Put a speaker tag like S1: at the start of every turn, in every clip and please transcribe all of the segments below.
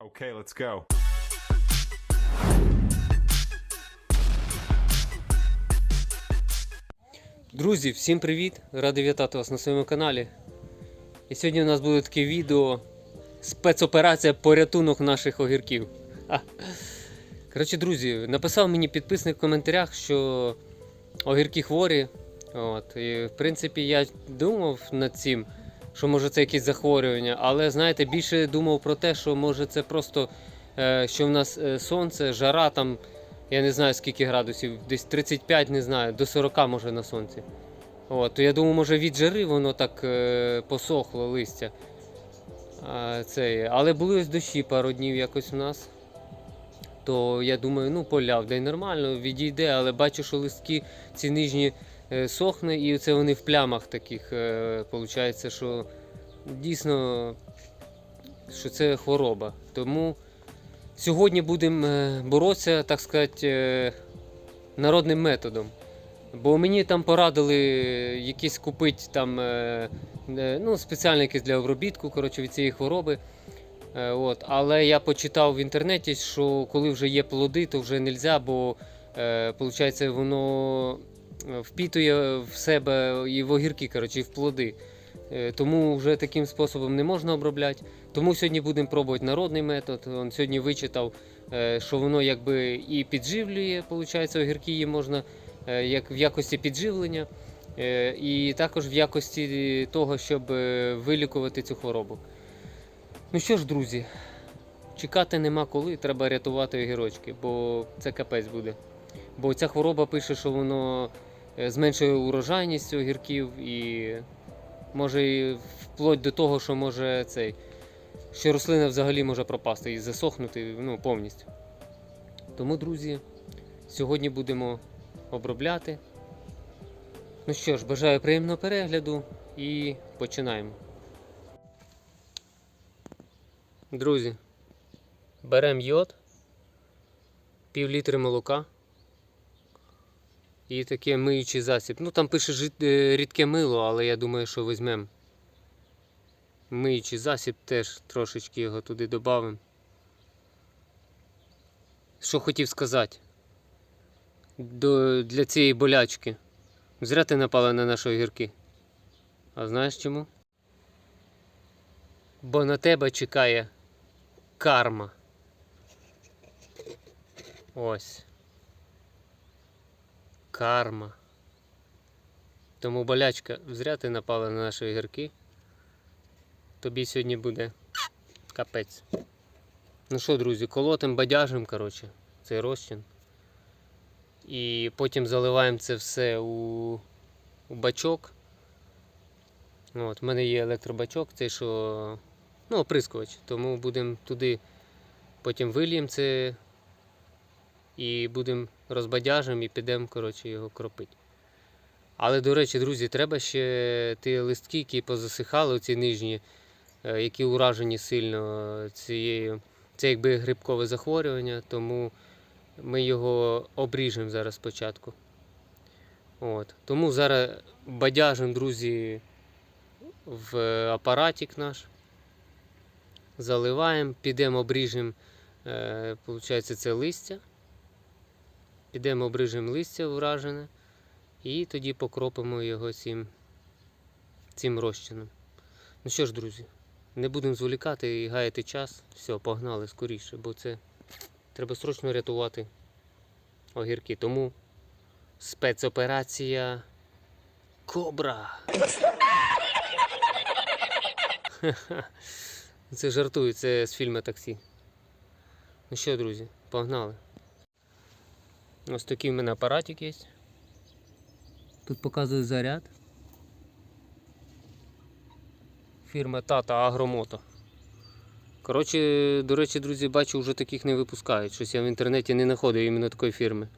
S1: Okay, let's go.
S2: Друзі, всім привіт! Радий вітати вас на своєму каналі. І сьогодні у нас буде таке відео спецоперація порятунок наших огірків. Ха. Коротше, друзі, написав мені підписник в коментарях, що огірки хворі. От, і в принципі я думав над цим, що може це якесь захворювання, але знаєте, більше думав про те, що може це просто е, що в нас е, сонце, жара там, я не знаю скільки градусів, десь 35, не знаю, до 40 може на сонці. От, то я думаю, може від жари воно так е, посохло листя. Це, але були ось дощі пару днів якось в нас. То я думаю, ну поляв, де нормально, відійде, але бачу, що листки ці нижні сохне, і це вони в плямах таких. Е, Получається, що дійсно що це хвороба. Тому сьогодні будемо е, боротися, так сказати, е, народним методом. Бо мені там порадили якісь купити там е, е, ну, спеціальне якесь для обробітку коротше, від цієї хвороби. Е, От. Але я почитав в інтернеті, що коли вже є плоди, то вже не можна, бо е, воно е, впітує в себе і в огірки, коротше, і в плоди. Е, Тому вже таким способом не можна обробляти. Тому сьогодні будемо пробувати народний метод. Он сьогодні вичитав, е, що воно якби і підживлює, виходить, огірки її можна е, як в якості підживлення, і також в якості того, щоб вилікувати цю хворобу. Ну що ж, друзі, чекати нема коли, треба рятувати огірочки, бо це капець буде. Бо ця хвороба пише, що воно е, зменшує урожайність огірків і може і вплоть до того, що може цей, що рослина взагалі може пропасти і засохнути ну, повністю. Тому, друзі, сьогодні будемо обробляти. Ну що ж, бажаю приємного перегляду і починаємо. Друзі, беремо йод, пів літри молока і таке миючий засіб. Ну там пише е, рідке мило, але я думаю, що візьмемо. Миючий засіб теж трошечки його туди додамо. Що хотів сказати До, для цієї болячки. Зря ти напала на наші огірки. А знаєш чому? Бо на тебе чекає карма. Ось. Карма. Тому болячка, зря ти напала на наші огірки. Тобі сьогодні буде капець. Ну що, друзі, колотим бадяжим, коротше, цей розчин. І потім заливаємо це все у, у бачок. От, в мене є електробачок, цей що ну, оприскувач, тому будемо туди потім вильємо це і будемо розбадяжимо і підемо коротше, його кропити. Але, до речі, друзі, треба ще ті листки, які позасихали, ці нижні, е, які уражені сильно цією. Це якби грибкове захворювання, тому ми його обріжемо зараз спочатку. От. Тому зараз бадяжимо, друзі, в апаратик наш. Заливаємо, підемо обріжемо, е, виходить, це листя. Підемо обріжемо листя вражене і тоді покропимо його цим, цим розчином. Ну що ж, друзі, не будемо зволікати і гаяти час. Все, погнали скоріше, бо це треба срочно рятувати огірки. Тому спецоперація Кобра. Це жартую, це з фільму таксі. Ну що, друзі, погнали. Ось такий в мене апаратик є. Тут показує заряд. Фірма Tata Агромото. Коротше, до речі, друзі, бачу, вже таких не випускають. Щось я в інтернеті не знаходив іменно такої фірми.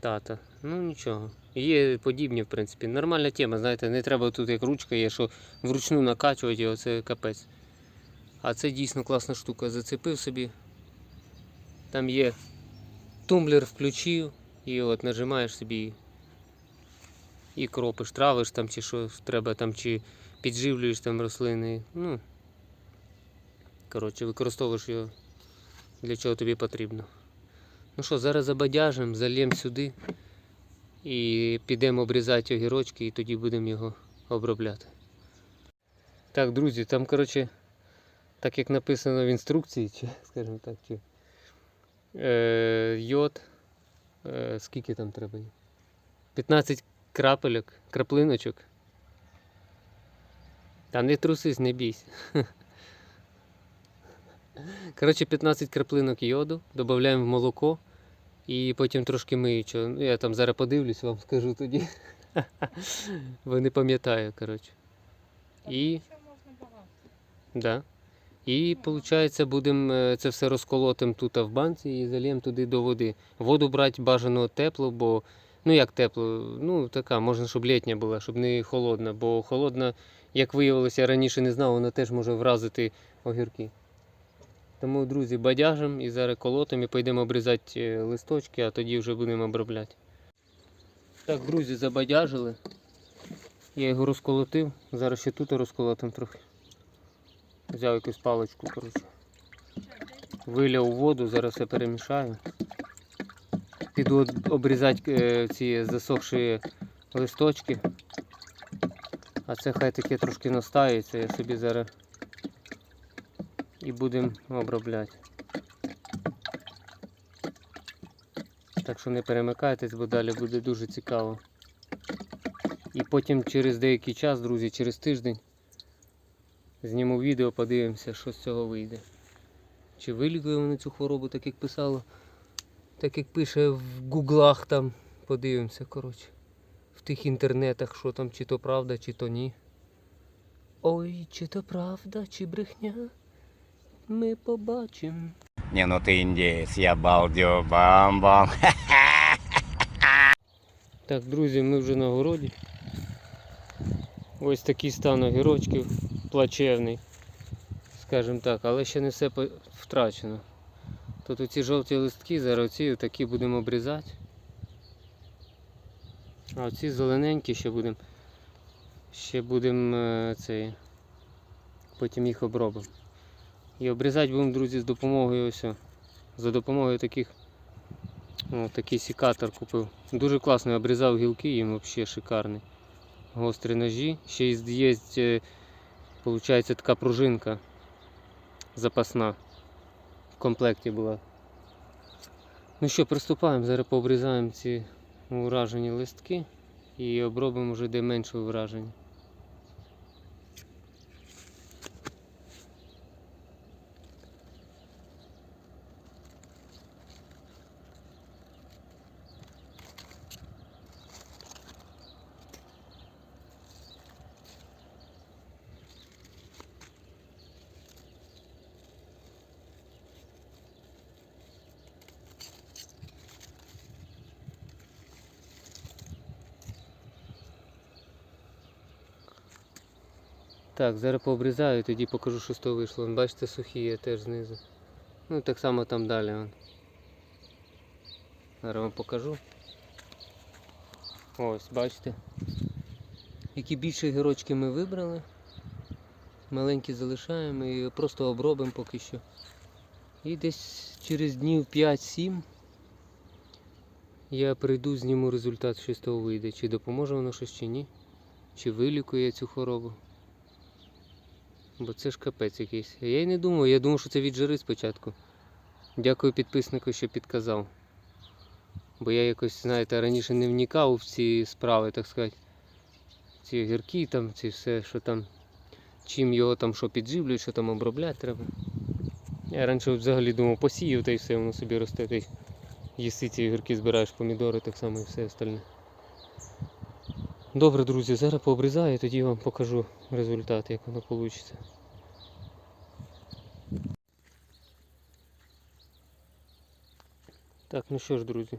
S2: Тата. Ну нічого. Є подібні, в принципі. Нормальна тема, знаєте, не треба тут як ручка є, що вручну накачувати його, це капець. А це дійсно класна штука. Зацепив собі. Там є тумблер включив і от нажимаєш собі і кропиш, травиш там чи що треба там, чи підживлюєш там рослини. Ну, Коротше, використовуєш його для чого тобі потрібно. Ну що, зараз забадяжимо, зальємо сюди і підемо обрізати огірочки і тоді будемо його обробляти. Так, друзі, там, коротше, так як написано в інструкції, чи, скажімо так, чи, е, йод, е, скільки там треба? 15 крапельок, краплиночок. Та не трусись, не бійся. Коротше, 15 краплинок йоду, додаємо в молоко і потім трошки миючого. Ну, я там зараз подивлюсь, вам скажу тоді. Бо не пам'ятаю, коротше. І,
S1: Ще можна багато.
S2: да. І виходить, будемо е, це все розколотим тут в банці і зальємо туди до води. Воду брати бажано тепло, бо ну як тепло, ну така, можна, щоб літня була, щоб не холодна, бо холодна, як виявилося, я раніше не знав, вона теж може вразити огірки. Тому, друзі, бадяжимо і зараз колотимо і поїдемо обрізати е, листочки, а тоді вже будемо обробляти. Так, друзі, забадяжили. Я його розколотив. Зараз ще тут розколотим трохи. Взяв якусь паличку, коротше. Виляв воду, зараз все перемішаю. Піду обрізати е, ці засохші листочки. А це хай таке трошки настається, я собі зараз і будемо обробляти. Так що не перемикайтесь, бо далі буде дуже цікаво. І потім через деякий час, друзі, через тиждень зніму відео, подивимося, що з цього вийде. Чи вилікує воно цю хворобу, так як писало, так як пише в гуглах там. Подивимося, коротше. В тих інтернетах, що там, чи то правда, чи то ні. Ой, чи то правда, чи брехня. Ми побачимо.
S3: Не, ну ты индеец, я балдю, бам-бам.
S2: Так, друзі, ми вже на городі. Ось такий стан огірочків плачевний, скажімо так, але ще не все втрачено. Тут оці жовті листки, зараз оці такі будемо обрізати. А оці зелененькі ще будемо. Ще будемо е, цей. Потім їх обробимо. І обрізати будемо, друзі, з допомогою ось. За допомогою таких о, такий секатор купив. Дуже класно, обрізав гілки, їм взагалі шикарний. Гострі ножі. Ще є, виходить, така пружинка запасна. В комплекті була. Ну що, приступаємо, зараз пообрізаємо ці уражені листки і обробимо вже де менше ураження. Так, зараз пообрізаю, тоді покажу, що з того вийшло. Бачите, сухі є теж знизу. Ну так само там далі. Зараз вам покажу. Ось, бачите. Які більші гірочки ми вибрали. Маленькі залишаємо і просто обробимо поки що. І десь через днів 5-7 я прийду, зніму результат, що з того вийде. Чи допоможе воно щось чи ні. Чи вилікує цю хворобу. Бо це ж капець якийсь. Я й не думав, я думав, що це від жири спочатку. Дякую підписнику, що підказав. Бо я якось, знаєте, раніше не вникав в ці справи, так сказати. Ці огірки там, ці все, що там, чим його там що підживлюють, що там обробляти треба. Я раніше взагалі думав, посіяв та й все, воно собі росте. Ти їси ці огірки, збираєш помідори, так само і все остальне. Добре, друзі, зараз пообрізаю, тоді вам покажу результат, як воно вийде. Так, ну що ж, друзі.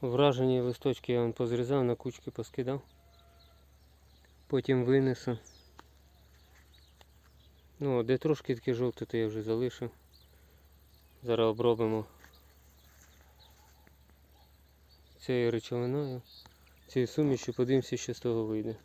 S2: Вражені листочки я вам позрізав, на кучки поскидав. Потім винесу. Ну, де трошки таке жовте, то я вже залишив. Зараз обробимо цією речовиною цією сумішю, подивимося, що з того вийде.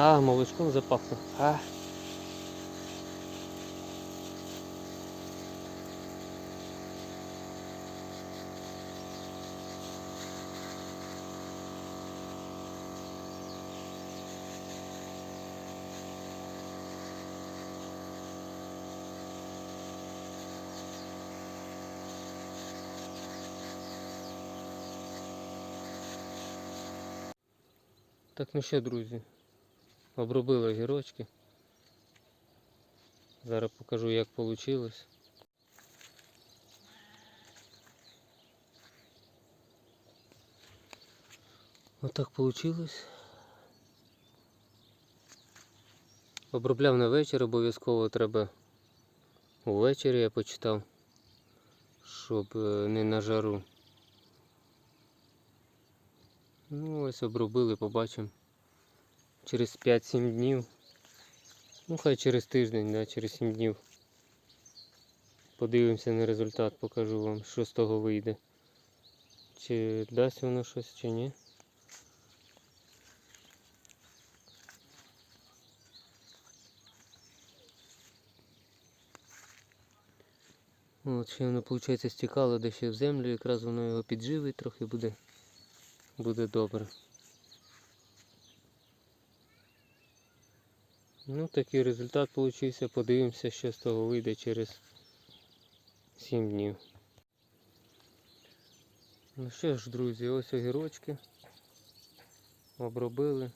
S2: А, молочком запахло. А. Так, ну що, друзі, обробили огірочки. Зараз покажу, як вийшло. Отак вийшло. Обробляв на вечір, обов'язково треба увечері, я почитав, щоб е, не на жару. Ну, ось обробили, побачимо. Через 5-7 днів. Ну, хай через тиждень, да, через 7 днів. Подивимося на результат, покажу вам, що з того вийде. Чи дасть воно щось, чи ні. От, ще воно, виходить, стікало де ще в землю, якраз воно його підживить, трохи буде, буде добре. Ну, такий результат получився. Подивимося, що з того вийде через 7 днів. Ну що ж, друзі, ось огірочки. Обробили.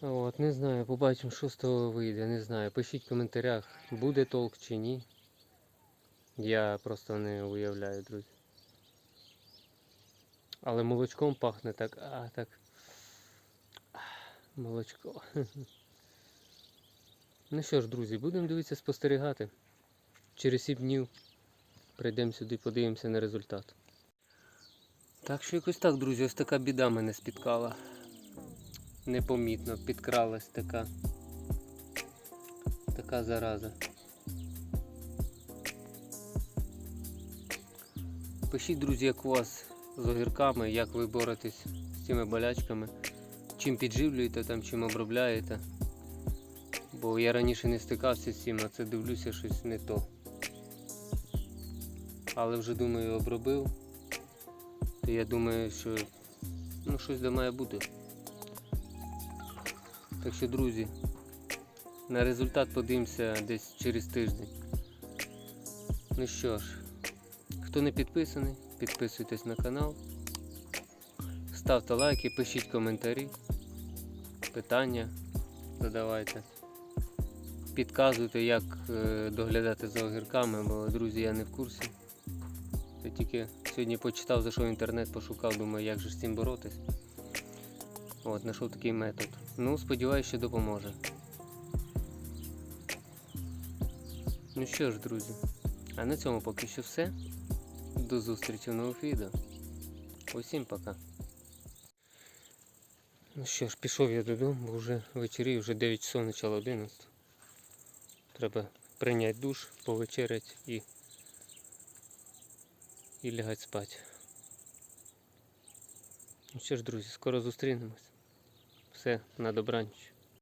S2: От, не знаю, побачимо, що з того вийде. Не знаю. Пишіть в коментарях, буде толк чи ні. Я просто не уявляю, друзі. Але молочком пахне так, а так. Молочко. Ну що ж, друзі, будемо дивитися спостерігати. Через 7 днів прийдемо сюди, подивимося на результат. Так що якось так, друзі, ось така біда мене спіткала. Непомітно підкралась така. Така зараза. Пишіть, друзі, як у вас з огірками, як ви боретесь з цими болячками чим підживлюєте, там, чим обробляєте. Бо я раніше не стикався з цим, а це дивлюся щось не то. Але вже думаю обробив. То я думаю, що ну, щось де має бути. Так що, друзі, на результат подивимося десь через тиждень. Ну що ж, хто не підписаний, підписуйтесь на канал. Ставте лайки, пишіть коментарі, питання задавайте. Підказуйте, як е, доглядати за огірками, бо друзі, я не в курсі. Я тільки сьогодні почитав, зайшов інтернет, пошукав, думаю, як же з цим боротись. От, знайшов такий метод. Ну, сподіваюся, що допоможе. Ну що ж, друзі, а на цьому поки що все. До зустрічі в нових відео. Усім пока. Ну що ж, пішов я додому, бо вже вечері, вже 9 часов начало 11. Треба прийняти душ, повечеряти і, і лягати спати. Ну що ж, друзі, скоро зустрінемось. Все, на добраніч.